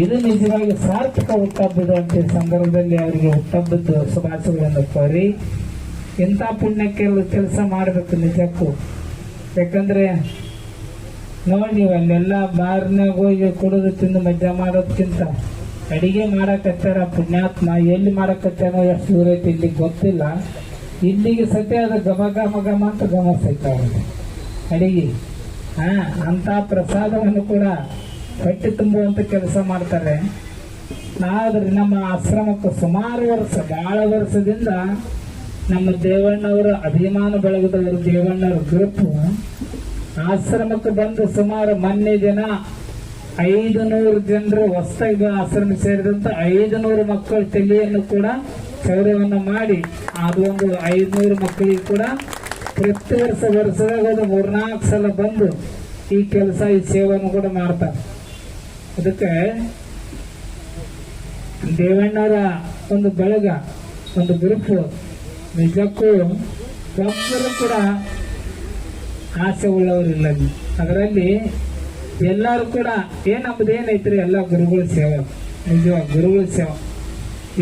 ಇದು ನಿಜವಾಗಿ ಸಾರ್ಥಕ ಹುಟ್ಟಬ್ಬದು ಅಂತ ಸಂದರ್ಭದಲ್ಲಿ ಅವರಿಗೆ ಹುಟ್ಟಬ್ಬದ್ದು ಶುಭಾಶಯಗಳನ್ನು ಕೋರಿ. ಇಂಥ ಪುಣ್ಯಕ್ಕೆ ಕೆಲಸ ಮಾಡಬೇಕು ನಿಜಕ್ಕೂ. ಯಾಕಂದ್ರೆ ನೋಡಿ ನೀವು ಅಲ್ಲೆಲ್ಲ ಬಾರ್ನಾಗ ಹೋಗಿ ಕುಡಿದು ತಿಂದು ಮಜ್ಜ ಮಾಡೋದಕ್ಕಿಂತ ಅಡಿಗೆ ಮಾಡಕತ್ತಾರ ಪುಣ್ಯಾತ್ಮ, ಎಲ್ಲಿ ಮಾಡಕತ್ತಾನೋ ಎಷ್ಟು ದೂರ ಐತಿ ಇಲ್ಲಿ ಗೊತ್ತಿಲ್ಲ. ಇಲ್ಲಿಗೆ ಸತ್ಯ ಅದು ಗಮ ಗಮ ಗಮ ಅಂತ ಗಮ ಸೈತಾಗುತ್ತೆ ಅಡಿಗೆ, ಹಾ ಅಂತ ಪ್ರಸಾದವನ್ನು ಕೂಡ ಹೊಟ್ಟೆ ತುಂಬುವಂತ ಕೆಲಸ ಮಾಡ್ತಾರೆ. ಆದ್ರೆ ನಮ್ಮ ಆಶ್ರಮಕ್ಕೆ ಸುಮಾರು ವರ್ಷ, ಬಹಳ ವರ್ಷದಿಂದ ನಮ್ಮ ದೇವಣ್ಣವರ ಅಭಿಮಾನ ಬೆಳಗದವರು ದೇವಣ್ಣವ್ರ ಗ್ರೂಪ್ ಆಶ್ರಮಕ್ಕೆ ಬಂದು ಸುಮಾರು ಮೊನ್ನೆ ದಿನ ಐದು ನೂರು ಜನರು ಹೊಸದಾಗಿ ಆಶ್ರಮ ಸೇರಿದಂತ ಐದು ನೂರು ಮಕ್ಕಳ ತಲೆಯನ್ನು ಕೂಡ ಚೌರ್ಯವನ್ನು ಮಾಡಿ ಅದೊಂದು ಐದುನೂರು ಮಕ್ಕಳಿಗೆ ಕೂಡ ಪ್ರತಿ ವರ್ಷ ವರ್ಷದಾಗ ಒಂದು ಮೂರ್ನಾಲ್ಕು ಸಲ ಬಂದು ಈ ಕೆಲಸ, ಈ ಸೇವೆಯನ್ನು ಕೂಡ ಮಾಡ್ತಾರೆ. ಅದಕ್ಕೆ ದೇವಣ್ಣರ ಒಂದು ಬಳಗ, ಒಂದು ಗುರುಪು ನಿಜಕ್ಕೂ ಒಬ್ಬರು ಕೂಡ ಆಸೆ ಉಳ್ಳವರಿಲ್ಲ. ಅದರಲ್ಲಿ ಎಲ್ಲರೂ ಕೂಡ ಏನಂಬುದು ಏನೈತ್ರಿ? ಎಲ್ಲ ಗುರುಗಳ ಸೇವೆ. ನಿಜವಾಗ ಗುರುಗಳ ಸೇವೆ.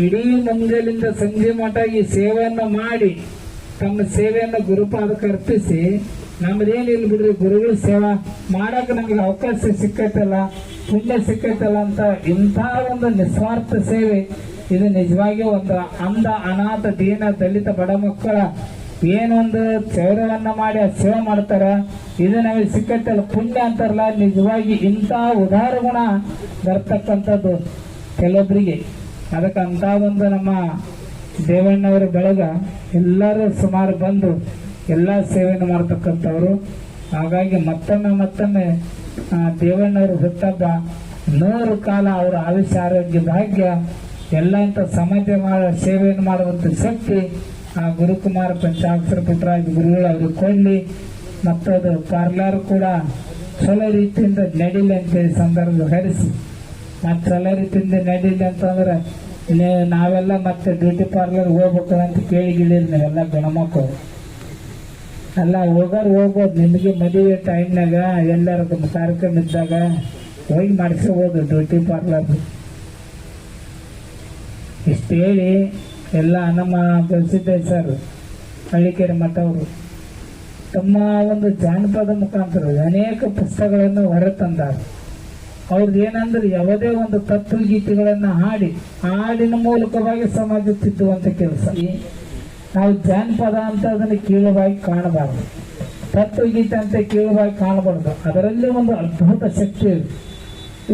ಇಡೀ ಮುಂಜಾನಿಂದ ಸಂಜೆ ಮಟ್ಟಾಗಿ ಈ ಸೇವೆಯನ್ನು ಮಾಡಿ ತಮ್ಮ ಸೇವೆಯನ್ನು ಗುರುಪಾದಕ್ಕೆ ಅರ್ಪಿಸಿ ನಮ್ದೇನಿಲ್ಲ ಬಿಡ್ರಿ, ಗುರುಗಳ ಸೇವಾ ಮಾಡಕ್ ನಮಗೆ ಅವಕಾಶ ಸಿಕ್ಕೈತಲ್ಲ, ಪುಣ್ಯ ಸಿಕ್ಕೈತಲ್ಲ ಅಂತ ಇಂಥ ಒಂದು ನಿಸ್ವಾರ್ಥ ಸೇವೆ. ಇದು ನಿಜವಾಗಿ ಒಂದು ಅಂಧ ಅನಾಥ ದೀನ ದಲಿತ ಬಡ ಮಕ್ಕಳ ಏನೊಂದು ಚೌರವನ್ನ ಮಾಡಿ ಆ ಸೇವೆ ಮಾಡ್ತಾರ, ಇದು ನಮಗೆ ಸಿಕ್ಕೈತಲ್ಲ. ಪುಣ್ಯ ಅಂತಾರಲ್ಲ, ನಿಜವಾಗಿ ಇಂಥ ಉದಾರ ಗುಣ ಬರ್ತಕ್ಕಂಥದ್ದು ಕೆಲವೊಬ್ಬರಿಗೆ ಅದಕ್ಕೆ ಅಂತ ಒಂದು ನಮ್ಮ ದೇವಣ್ಣವರ ಬೆಳಗ ಎಲ್ಲರೂ ಸುಮಾರು ಬಂದು ಎಲ್ಲ ಸೇವೆಯನ್ನು ಮಾಡ್ತಕ್ಕಂಥವ್ರು. ಹಾಗಾಗಿ ಮತ್ತೊಮ್ಮೆ ಮತ್ತೊಮ್ಮೆ ದೇವಣ್ಣವರು ಹುಟ್ಟಬ್ಬ ನೂರು ಕಾಲ ಅವರ ಆಯುಷ್ಯ ಆರೋಗ್ಯ ಭಾಗ್ಯ, ಎಲ್ಲ ಇಂಥ ಸಮಾಜ ಮಾಡ ಸೇವೆಯನ್ನು ಮಾಡುವಂಥ ಶಕ್ತಿ ಆ ಗುರುಕುಮಾರ ಪಂಚಾಕ್ಷರ ಪುಟ್ಟರಾಜ ಗುರುಗಳು ಅವ್ರಿಗೆ ಕೊಡ್ಲಿ. ಮತ್ತದು ಪಾರ್ಲರ್ ಕೂಡ ಚಲೋ ರೀತಿಯಿಂದ ನಡಿಲಿ ಅಂತ ಈ ಸಂದರ್ಭ ಹರಿಸಿ. ಮತ್ತು ಚಲೋ ರೀತಿಯಿಂದ ನಡೀಲಿ ಅಂತಂದ್ರೆ ನೀವು ನಾವೆಲ್ಲ ಮತ್ತೆ ಬ್ಯೂಟಿ ಪಾರ್ಲರ್ ಹೋಗ್ಬೇಕು ಅಂತ ಕೇಳಿ ಗಿಳಿರಿ ನೀವೆಲ್ಲ ಗಣಮಕ್ಕಳು ಅಲ್ಲ, ಹೋಗೋರು ಹೋಗ್ಬೋದು. ನಿಮಗೆ ಮದುವೆ ಟೈಮ್ನಾಗ ಎಲ್ಲರ ಕಾರ್ಯಕ್ರಮ ಇದ್ದಾಗ ಹೋಗಿ ಮಾಡಿಸ್ಕೋಬೋದು ಬ್ಯೂಟಿ ಪಾರ್ಲರ್. ಇಷ್ಟು ಹೇಳಿ, ಎಲ್ಲ ನಮ್ಮ ಬೆಳೆಸಿದ್ದೆ ಸರ್ ಹಳ್ಳಿಕೆರೆ ಮಠ ಅವರು, ತಮ್ಮ ಒಂದು ಜಾನಪದ ಮುಖಾಂತರ ಅನೇಕ ಪುಸ್ತಕಗಳನ್ನು ಹೊರತಂದಾರೆ ಅವ್ರದ್ದು ಏನಂದ್ರೆ ಯಾವುದೇ ಒಂದು ತತ್ವಗೀತೆಗಳನ್ನ ಹಾಡಿ, ಹಾಡಿನ ಮೂಲಕವಾಗಿ ಸಮಾಜ ತಿದ್ದುವಂತ ಕೆಲಸ. ನಾವು ಜಾನಪದ ಅಂತ ಅದನ್ನು ಕೀಳುವಾಗಿ ಕಾಣಬಾರದು. ತತ್ವಗೀತೆ ಅಂತ ಕೀಳುವಾಗಿ ಕಾಣಬಾರ್ದು. ಅದರಲ್ಲಿ ಒಂದು ಅದ್ಭುತ ಶಕ್ತಿ ಇದೆ.